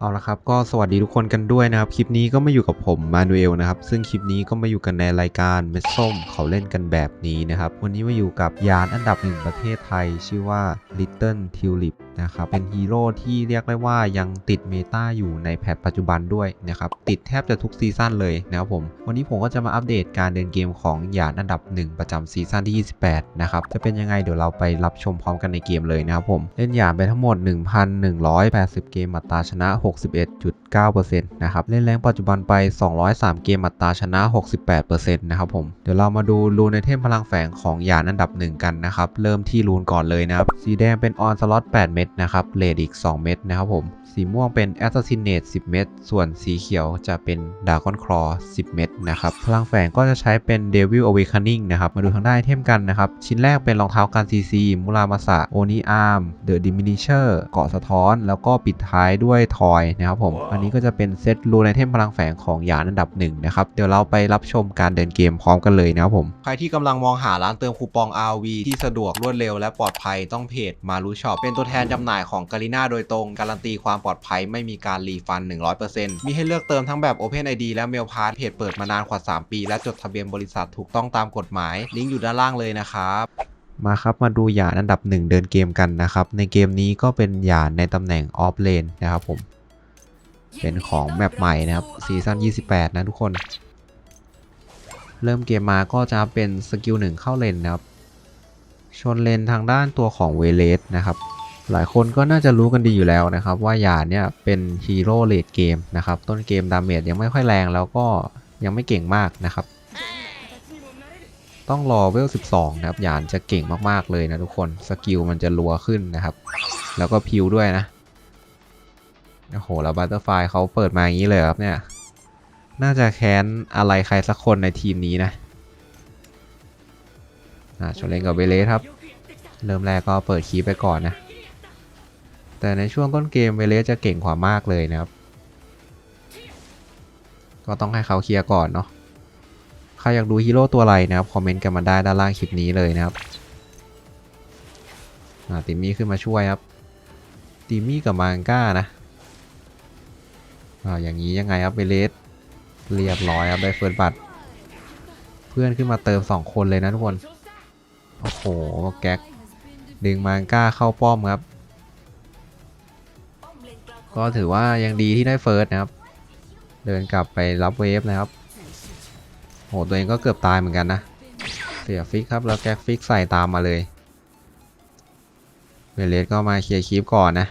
เอาละครับก็สวัสดีทุกคนกันด้วยนะครับ คลิปนี้ก็มาอยู่กับผมมานูเอลนะครับ ซึ่งคลิปนี้ก็มาอยู่กันในรายการเม็ดส้มเขาเล่นกันแบบนี้นะครับ วันนี้มาอยู่กับยานอันดับหนึ่งประเทศไทย ชื่อว่า Little Tulip นะครับ เป็นฮีโร่ที่เรียกได้ว่ายังติดเมตาอยู่ในแพทปัจจุบันด้วยนะครับ ติดแทบจะทุกซีซั่นเลยนะครับผม วันนี้ผมก็จะมาอัปเดตการเดินเกมของหยานอันดับหนึ่งประจำซีซั่นที่ 28 นะครับ จะเป็นยังไงเดี๋ยวเราไปรับชมพร้อมกันในเกมเลยนะครับผม เล่นหยานไปทั้งหมด 1,180 เกมอัตราชนะ 61.9%นะครับ เล่นแรงปัจจุบันไป 203 เกมอัตราชนะ 68%นะครับผม เดี๋ยวเรามาดูรูนในเทมพลังแฝงของหยานอันดับหนึ่งกันนะครับ เริ่มที่รูนก่อนเลยนะครับ สีแดงเป็นออนสล็อต8เม็ดนะครับเลดอีก 2 เม็ดนะครับผม สีม่วงเป็น Assassinate 10 เม็ด ส่วนสีเขียวจะเป็น Dragon Claw 10 เม็ดนะครับ พลังแฝงก็จะใช้เป็น Devil Awakening นะครับ มาดูทางด้านไอเทมกันนะครับ ชิ้นแรกเป็นรองเท้าการ CC มูรามาสะโอนิอาร์ม The Diminisher เกาะสะท้อน แล้วก็ปิดท้ายด้วยทอยนะครับผม อันนี้ก็จะเป็นเซตรูนไอเทมพลังแฝงของยานอันดับหนึ่งนะครับ เดี๋ยวเราไปรับชมการเดินเกมพร้อมกันเลยนะครับผม ใครที่กำลังมองหาร้านเติมคูปอง RV ที่สะดวกรวดเร็วและปลอดภัยต้องเพจมารูช็อปเป็นตัวแทนจำหน่ายของกาลิน่าโดยตรงการันตีความปลอดภัยไม่มีการรีฟัน 100%มีให้เลือกเติมทั้งแบบ Open ID และ Mail Pass เพจเปิดมานานกว่า 3 ปี และจดทะเบียนบริษัทถูกต้องตามกฎหมาย ลิงก์อยู่ด้านล่างเลยนะครับมาครับ มาดูหยาดอันดับหนึ่งเดินเกมกันนะครับ ในเกมนี้ก็เป็นหยาดในตำแหน่งออฟเลนนะครับผม เป็นของแมปใหม่นะครับซีซั่น28 นะทุกคน เริ่มเกมมาก็จะเป็นสกิลหนึ่งเข้าเลนนะครับ ชนเลนทางด้านตัวของเวเลสนะครับ หลายคนก็น่าจะรู้กันดีอยู่แล้วนะครับ ว่าหยาดเนี่ยเป็นฮีโร่เลดเกมนะครับ ต้นเกมดาเมจยังไม่ค่อยแรงแล้วก็ยังไม่เก่งมากนะครับ ต้องรอเวล 12 นะครับหยานจะเก่งมากๆเลยนะทุกคนสกิลมันจะรัวขึ้นนะครับ แล้วก็พิวด้วยนะโอ้โหแล้วบัตเตอร์ไฟเขาเปิดมาอย่างนี้เลยครับเนี่ย น่าจะแค้นอะไรใครสักคนในทีมนี้นะอ่าชนเลนกับเวเลสครับ เริ่มแรกก็เปิดคีไปก่อนนะ แต่ในช่วงต้นเกมเวเลสจะเก่งกว่ามากเลยนะครับ ก็ต้องให้เขาเคลียร์ก่อนเนาะใครอยากดูฮีโร่ตัวอะไรนะครับ คอมเมนต์กันมาได้ด้านล่างคลิปนี้เลยนะครับติมมี่ขึ้นมาช่วยครับ ติมมี่กับมังก้านะอ่าอย่างนี้ยังไงครับเบเลสเรียบร้อยครับได้เฟิร์สบัตรเพื่อนขึ้นมาเติม 2 คนเลยนะทุกคน โอ้โห แก๊กดึงมังก้าเข้าป้อมครับ ก็ถือว่ายังดีที่ได้เฟิร์สนะครับ เดินกลับไปรับเวฟนะครับโหตัวเองก็เกือบตายเหมือนกันนะ เสียฟิกครับแล้วแก๊กฟิกใส่ตามมาเลย เวเลสก็มาเคลียร์คีปก่อนนะ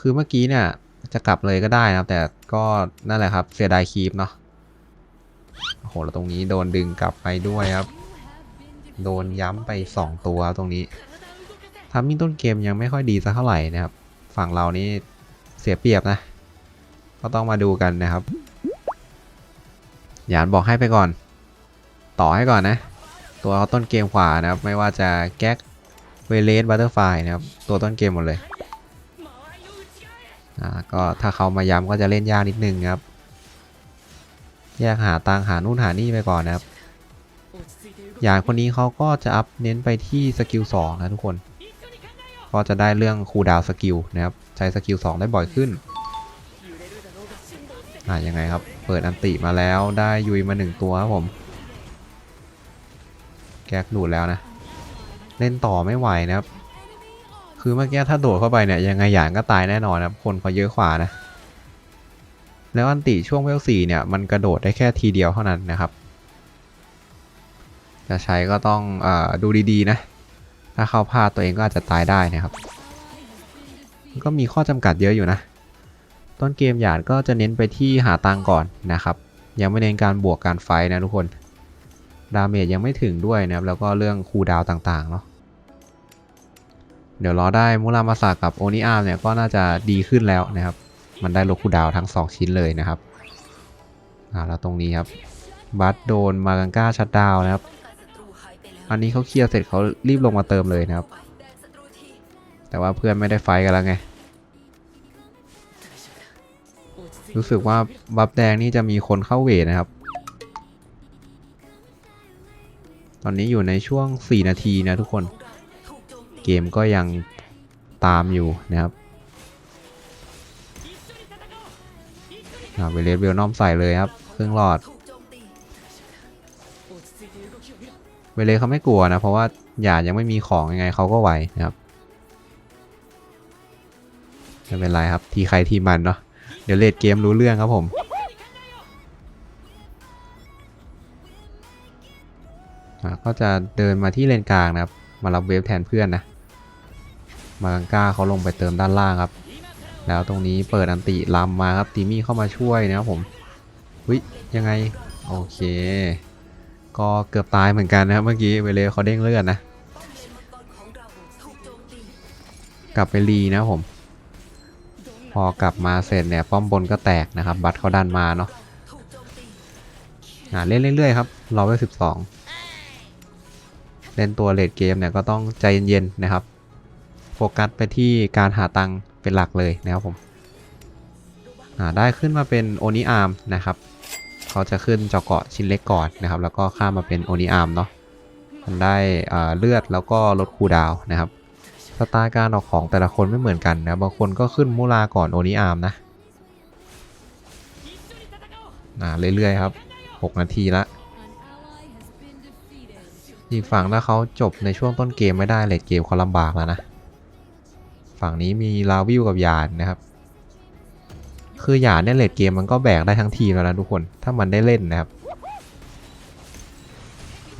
คือเมื่อกี้เนี่ยจะกลับเลยก็ได้นะครับ แต่ก็นั่นแหละครับเสียดายคีปเนาะโหแล้วตรงนี้โดนดึงกลับไปด้วยครับ โดนย้ำไป 2 ตัวตรงนี้ทามมิ่งต้นเกมยังไม่ค่อยดีสักเท่าไหร่นะครับ ฝั่งเรานี่ เสียเปรียบนะ ก็ต้องมาดูกันนะครับหยานบอกให้ไปก่อน ต่อให้ก่อนนะ ตัวเขาต้นเกมขวานะครับ ไม่ว่าจะแก๊กเวเลสบัตเตอร์ไฟนะครับ ตัวต้นเกมหมดเลยอ่าก็ถ้าเขามาย้ำก็จะเล่นยากนิดนึงครับ แยกหาตังหานู่นหานี่ไปก่อนนะครับอย่างคนนี้เขาก็จะอัพเน้นไปที่สกิล2นะทุกคน ก็จะได้เรื่องคูดาวสกิลนะครับ ใช้สกิล2ได้บ่อยขึ้น อ่ายังไงครับ เปิดอันติมาแล้วได้ยุยมาหนึ่งตัวครับผม แก๊กดูดแล้วนะ เล่นต่อไม่ไหวนะครับ คือเมื่อกี้ถ้าโดดเข้าไปเนี่ยยังไงหยางก็ตายแน่นอนนะครับ คนเขาเยอะขวานะ แล้วอันติช่วงเวลสี่เนี่ยมันกระโดดได้แค่ทีเดียวเท่านั้นนะครับ จะใช้ก็ต้องอดูดีๆนะ ถ้าเข้าพลาดตัวเองก็อาจจะตายได้นะครับก็มีข้อจำกัดเยอะอยู่นะ ต้นเกมหยาดก็จะเน้นไปที่หาตังก่อนนะครับ ยังไม่เน้นการบวกการไฟนะทุกคน ดาเมจยังไม่ถึงด้วยนะครับ แล้วก็เรื่องคูดาวต่างๆเนาะ เดี๋ยวรอได้มุรามาสากับโอนิอาร์มเนี่ยก็น่าจะดีขึ้นแล้วนะครับ มันได้ลดคูดาวทั้ง 2 ชิ้นเลยนะครับ อ่าแล้วตรงนี้ครับ บัตโดนมากังก้าชัดดาวนะครับ อันนี้เขาเคลียร์เสร็จเขารีบลงมาเติมเลยนะครับ แต่ว่าเพื่อนไม่ได้ไฟกันแล้วไง รู้สึกว่าบัฟแดงนี่จะมีคนเข้าเวทนะครับ ตอนนี้อยู่ในช่วง 4 นาทีนะทุกคน เกมก็ยังตามอยู่นะครับอ่าเวเลสเวลนอมใส่เลยครับครึ่งหลอด เวเลเขาไม่กลัวนะ เพราะว่าหยาดยังไม่มีของยังไงเขาก็ไหวนะครับไม่เป็นไรครับ ทีใครทีมันเนาะเดี๋ยวเลดเกมรู้เรื่องครับผมก็จะเดินมาที่เลนกลางนะครับ มารับเวฟแทนเพื่อนนะ มากังก้าเขาลงไปเติมด้านล่างครับ แล้วตรงนี้เปิดอันติลำมาครับตีมี่เข้ามาช่วยนะครับผมวิยังไง โอเค ก็เกือบตายเหมือนกันนะครับเมื่อกี้เวเลเขาเด้งเลือดนะ กลับไปรีนะผม พอกลับมาเสร็จเนี่ยป้อมบนก็แตกนะครับ บัตรเขาดันมาเนาะอ่าเล่นเรื่อยๆครับรอไว้สิบสองเล่นตัวเลดเกมเนี่ยก็ต้องใจเย็นๆนะครับ โฟกัสไปที่การหาตังค์เป็นหลักเลยนะครับผมอ่าได้ขึ้นมาเป็นโอนิอาร์มนะครับ เขาจะขึ้นเจาะเกาะชิ้นเล็กก่อนนะครับ แล้วก็ข้ามมาเป็นโอนิอาร์มเนาะมันได้เลือดแล้วก็ลดคูดาวนะครับสไตล์การออกของแต่ละคนไม่เหมือนกันนะบางคนก็ขึ้นมูลาก่อนโอนิอาร์มนะอ่าเรื่อยๆครับ 6 นาทีละอีกฝั่งถ้าเขาจบในช่วงต้นเกมไม่ได้เลดเกมเขาลำบากแล้วนะ ฝั่งนี้มีลาวิวกับยาดนะครับ คือหยาเนี่ยเลดเกมมันก็แบกได้ทั้งทีมแล้วนะทุกคน ถ้ามันได้เล่นนะครับ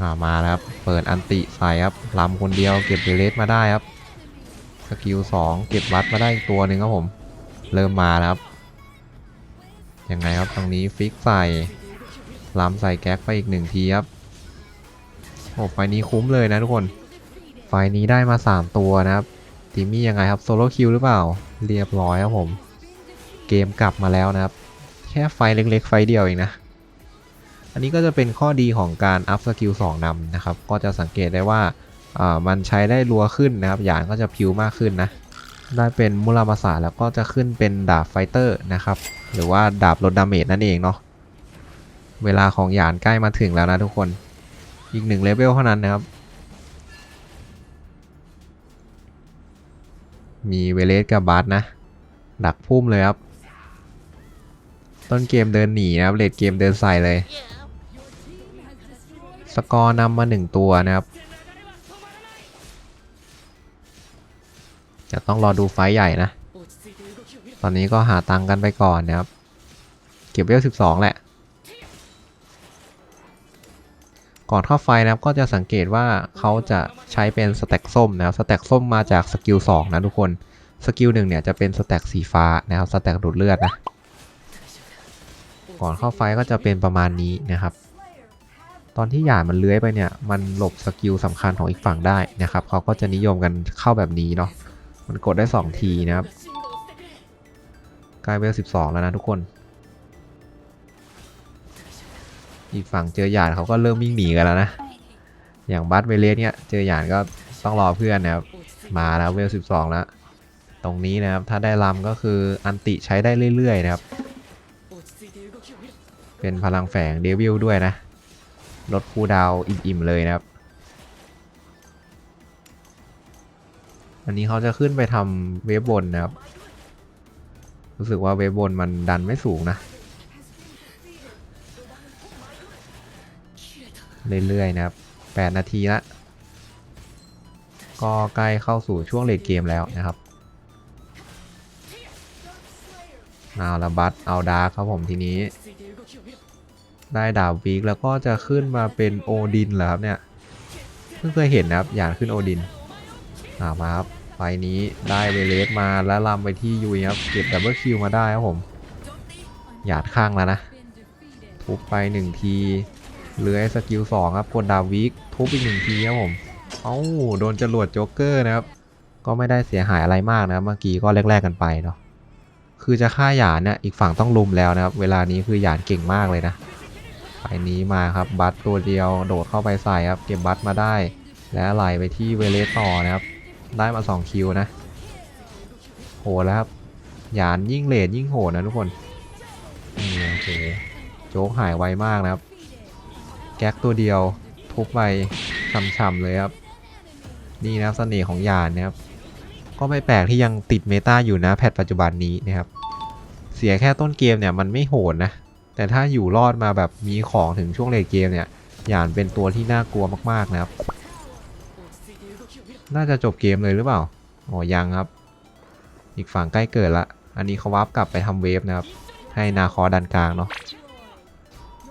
ามาแล้วครับ เปิดอันติใส่ครับลำคนเดียวเก็บเบเลสมาได้ครับ สกิล2เก็บวัดมาได้อีกตัวหนึ่งครับผม เริ่มมาแล้วครับ ยังไงครับตรงนี้ฟิกใส่ลำใส่แก๊กไปอีกหนึ่งทีครับ โอ้ไฟนี้คุ้มเลยนะทุกคน ไฟนี้ได้มา 3 ตัวนะครับ ติมี่ยังไงครับโซโล่คิวหรือเปล่า เรียบร้อยครับผม เกมกลับมาแล้วนะครับ แค่ไฟเล็กๆ ไฟเดียวเองนะ อันนี้ก็จะเป็นข้อดีของการอัพสกิล2นำนะครับ ก็จะสังเกตได้ว่าอ่ามันใช้ได้รัวขึ้นนะครับ หยานก็จะพิวมากขึ้นนะ ได้เป็นมุรามาสาแล้วก็จะขึ้นเป็นดาบไฟเตอร์นะครับ หรือว่าดาบลดดาเมจนั่นเองเนาะ เวลาของหยานใกล้มาถึงแล้วนะทุกคน อีกหนึ่งเลเวลเท่านั้นนะครับมีเวเลสกับบาสนะ ดักพุ่มเลยครับ ต้นเกมเดินหนีนะครับเลดเกมเดินใส่เลย สกอร์นำมาหนึ่งตัวนะครับ จะต้องรอดูไฟใหญ่นะ ตอนนี้ก็หาตังค์กันไปก่อนนะครับ เก็บเวล12แหละ ก่อนเข้าไฟนะครับก็จะสังเกตว่าเขาจะใช้เป็นสแต็กส้มนะครับสแต็กส้มมาจากสกิล2นะทุกคน สกิลหนึ่งเนี่ยจะเป็นสแต็กสีฟ้านะครับสแต็กดูดเลือดนะ ก่อนเข้าไฟก็จะเป็นประมาณนี้นะครับ ตอนที่หยาดมันเลื้อยไปเนี่ย มันหลบสกิลสำคัญของอีกฝั่งได้นะครับเขาก็จะนิยมกันเข้าแบบนี้เนาะมันกดได้ 2 ทีนะครับใกล้เวล12 แล้วนะทุกคน อีกฝั่งเจอหยาดเขาก็เริ่มวิ่งหนีกันแล้วนะ อย่างบัสเวเลสเนี่ยเจอหยาดก็ต้องรอเพื่อนนะครับมาแล้วเวล12 แล้ว ตรงนี้นะครับถ้าได้ลำก็คืออันติใช้ได้เรื่อยๆนะครับ เป็นพลังแฝงเดวิลด้วยนะ ลดคูดาวอิ่มๆเลยนะครับ อันนี้เขาจะขึ้นไปทำเวฟบนนะครับ รู้สึกว่าเวฟบนมันดันไม่สูงนะ เรื่อยๆนะครับ 8 นาทีละ ก็ใกล้เข้าสู่ช่วงเลดเกมแล้วนะครับเอาละบัตเอาดาร์คครับผมทีนี้ ได้ดาบวีคแล้วก็จะขึ้นมาเป็นโอดินเหรอครับเนี่ย เพิ่งเคยเห็นนะครับ อยางขึ้นโอดินอามาครับไฟนี้ได้เวเลสมาแล้วลำไปที่ยุยครับ เก็บดับเบิลคิวมาได้ครับผม หยาดข้างแล้วนะ ทุบไปหนึ่งทีเลื้อยสกิลสองครับกดดาบวิกทุบอีกหนึ่งทีครับผม เอ้าโดนจรวดโจ๊กเกอร์นะครับ ก็ไม่ได้เสียหายอะไรมากนะเมื่อกี้ก็แรกๆกันไปเนาะ คือจะฆ่าหยานเนี่ยอีกฝั่งต้องลุมแล้วนะครับ เวลานี้คือหยานเก่งมากเลยนะไปนี้มาครับบัตตัวเดียวโดดเข้าไปใส่ครับ เก็บบัตมาได้ และไหลไปที่เวเลสต่อนะครับ ได้มา 2 คิวนะโหแล้วครับหยานยิ่งเลดยิ่งโหดนะทุกคนนี่โอเคโจ๊กหายไวมากนะครับ แก๊กตัวเดียวทุบไปช่ำๆเลยครับ นี่นะครับเสน่ห์ของยานนะครับ ก็ไม่แปลกที่ยังติดเมตาอยู่นะแพทปัจจุบันนี้นะครับ เสียแค่ต้นเกมเนี่ยมันไม่โหดนะ แต่ถ้าอยู่รอดมาแบบมีของถึงช่วงเลทเกมเนี่ยหยานเป็นตัวที่น่ากลัวมากๆนะครับ น่าจะจบเกมเลยหรือเปล่า อ๋อยังครับ อีกฝั่งใกล้เกิดละ อันนี้เขาวับกลับไปทำเวฟนะครับ ให้นาคอดันกลางเนาะ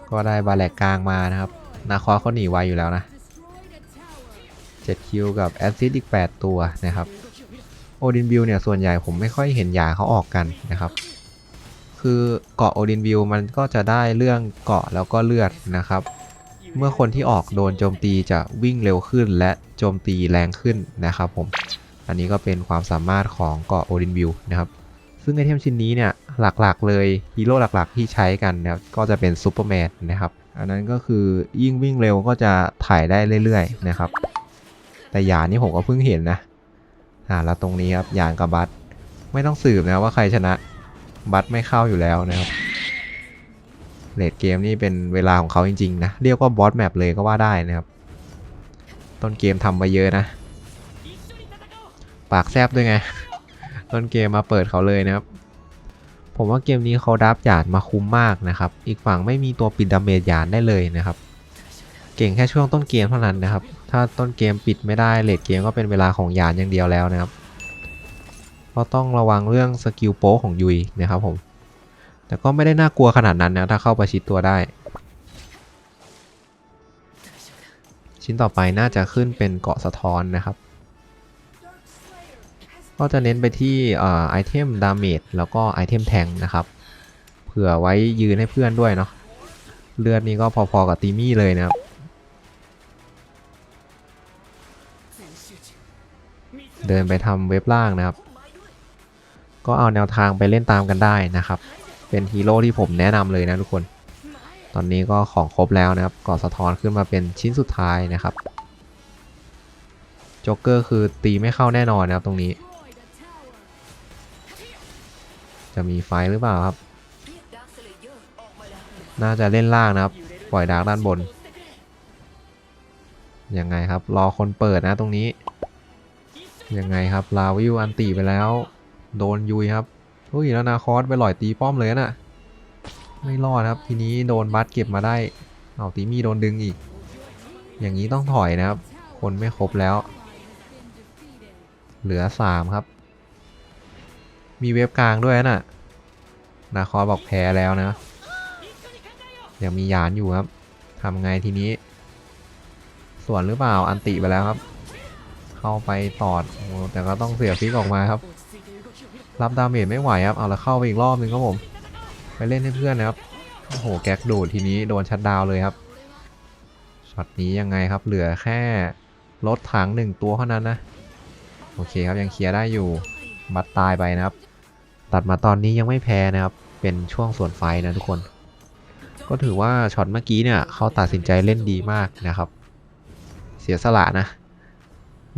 ก็ได้บาแลกกลางมานะครับ นาคอเขาหนีไวอยู่แล้วนะ 7 คิวกับแอซซิดอีก 8 ตัวนะครับ โอดินบิลเนี่ยส่วนใหญ่ผมไม่ค่อยเห็นยาเขาออกกันนะครับ คือเกาะโอดินบิลมันก็จะได้เรื่องเกาะแล้วก็เลือดนะครับ เมื่อคนที่ออกโดนโจมตีจะวิ่งเร็วขึ้นและโจมตีแรงขึ้นนะครับผม อันนี้ก็เป็นความสามารถของเกาะโอดินบิลนะครับ ซึ่งไอเทมชิ้นนี้เนี่ยหลักๆเลยฮีโร่หลักๆที่ใช้กันนะครับก็จะเป็นซูเปอร์แมนนะครับอันนั้นก็คือยิ่งวิ่งเร็วก็จะถ่ายได้เรื่อยๆนะครับ แต่ยานี่ผมก็เพิ่งเห็นนะ อ่าแล้วตรงนี้ครับยานกับบัตไม่ต้องสืบนะว่าใครชนะ บัตไม่เข้าอยู่แล้วนะครับเลดเกมนี่เป็นเวลาของเขาจริงๆนะเรียกว่าบอสแมปเลยก็ว่าได้นะครับ ต้นเกมทำมาเยอะนะ ปากแซบด้วยไง ต้นเกมมาเปิดเขาเลยนะครับ ผมว่าเกมนี้เขาดับหยาดมาคุ้มมากนะครับ อีกฝั่งไม่มีตัวปิดดาเมจหยาดได้เลยนะครับ เก่งแค่ช่วงต้นเกมเท่านั้นนะครับ ถ้าต้นเกมปิดไม่ได้เลดเกมก็เป็นเวลาของยาดอย่างเดียวแล้วนะครับก็ต้องระวังเรื่องสกิลโป๊ของยุยนะครับผม แต่ก็ไม่ได้น่ากลัวขนาดนั้นนะถ้าเข้าประชิดตัวได้ ชิ้นต่อไปน่าจะขึ้นเป็นเกาะสะท้อนนะครับ ก็จะเน้นไปที่ไอเทมดาเมจแล้วก็ไอเทมแทงนะครับ เผื่อไว้ยืนให้เพื่อนด้วยเนาะ เลือดนี่ก็พอๆกับตีมี่เลยนะครับ เดินไปทำเว็บล่างนะครับ ก็เอาแนวทางไปเล่นตามกันได้นะครับ เป็นฮีโร่ที่ผมแนะนำเลยนะทุกคน ตอนนี้ก็ของครบแล้วนะครับก่อสะท้อนขึ้นมาเป็นชิ้นสุดท้ายนะครับโจ๊กเกอร์คือตีไม่เข้าแน่นอนนะครับตรงนี้ จะมีไฟหรือเปล่าครับ น่าจะเล่นล่างนะครับ ปล่อยดาร์กด้านบน ยังไงครับ รอคนเปิดนะตรงนี้ ยังไงครับ ลาวิวอันตีไปแล้ว โดนยุยครับเฮ้ยแล้วนาคอสไปหล่อยตีป้อมเลยน่ะ ไม่รอดครับ ทีนี้โดนบัสเก็บมาได้ เอาตีมีโดนดึงอีก อย่างนี้ต้องถอยนะครับ คนไม่ครบแล้ว เหลือสามครับ มีเว็บกลางด้วยน่ะ นาคอสบอกแพ้แล้วนะ ยังมียานอยู่ครับทำไงทีนี้ ส่วนหรือเปล่าอันติไปแล้วครับ เข้าไปตอดโอ้แต่ก็ต้องเสียฟิกออกมาครับ รับดาเมจไม่ไหวครับเอาล้วเข้าไปอีกรอบนึงครับผม ไปเล่นให้เพื่อนนะครับโอ้โหแก๊กโดดทีนี้โดนชัดดาวเลยครับช็อตนี้ยังไงครับเหลือแค่รถถังหนึ่งตัวเท่านั้นนะโอเคครับยังเคลียร์ได้อยู่บัตตายไปนะครับ ตัดมาตอนนี้ยังไม่แพ้นะครับ เป็นช่วงส่วนไฟนะทุกคน ก็ถือว่าช็อตเมื่อกี้เนี่ยเขาตัดสินใจเล่นดีมากนะครับ สียสละนะ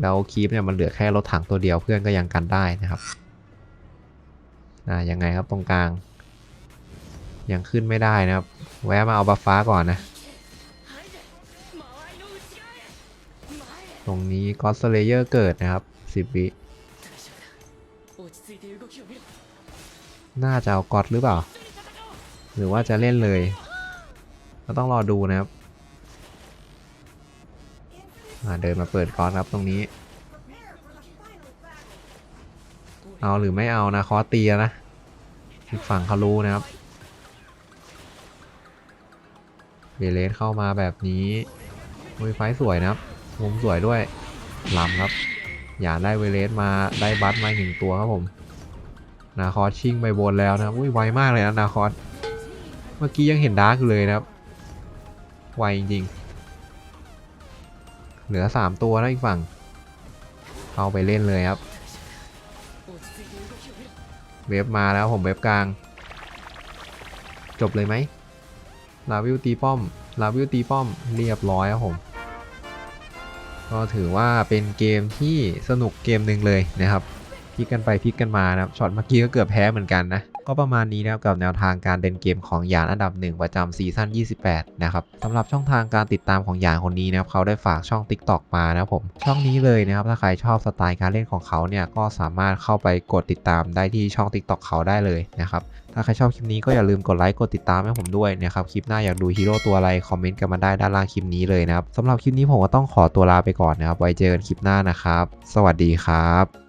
แล้วคีปเนี่ยมันเหลือแค่รถถังตัวเดียวเพื่อนก็ยังกันได้นะครับอ่ายังไงครับตรงกลาง ยังขึ้นไม่ได้นะครับ แวะมาเอาบัฟฟ้าก่อนนะ ตรงนี้ก็สเลเยอร์เกิดนะครับ10วิน่าจะเอากอดหรือเปล่า หรือว่าจะเล่นเลย ก็ต้องรอดูนะครับ เดินมาเปิดกอดครับตรงนี้ เอาหรือไม่เอานะคอสตีนะอีกฝั่งเขารู้นะครับเบเลสเข้ามาแบบนี้มุยไฟสวยนะครับมุมสวยด้วยล้ำครับ อย่าได้เวเลสมาได้บัตมาหนึ่งตัวครับผม นาคอสชิ่งไปบนแล้วนะครับอุ้ยไวมากเลยนะนาคอสเมื่อกี้ยังเห็นดาร์กเลยนะครับ ไวจริงๆ เหลือ 3 ตัวนะอีกฝั่ง เข้าไปเล่นเลยครับ เว็บมาแล้วผมเว็บกลาง จบเลยไหมลาวิวตีป้อมลาวิวตีป้อมเรียบร้อยครับผม ก็ถือว่าเป็นเกมที่สนุกเกมหนึ่งเลยนะครับพลิกกันไปพลิกกันมานะครับช็อตเมื่อกี้ก็เกือบแพ้เหมือนกันนะ ก็ประมาณนี้นะครับกับแนวทางการเดินเกมของหยานอันดับหนึ่งประจำซีซั่น 28 นะครับสำหรับช่องทางการติดตามของหยานคนนี้นะครับเขาได้ฝากช่อง TikTok มานะผม ช่องนี้เลยนะครับถ้าใครชอบสไตล์การเล่นของเขาเนี่ยก็สามารถเข้าไปกดติดตามได้ที่ช่อง TikTok เขาได้เลยนะครับถ้าใครชอบคลิปนี้ก็อย่าลืมกดไลค์กดติดตามให้ผมด้วยนะครับคลิปหน้าอยากดูฮีโร่ตัวอะไรคอมเมนต์กันมาได้ด้านล่างคลิปนี้เลยนะครับสำหรับคลิปนี้ผมก็ต้องขอตัวลาไปก่อนนะครับไว้เจอกันคลิปหน้านะครับ สวัสดีครับ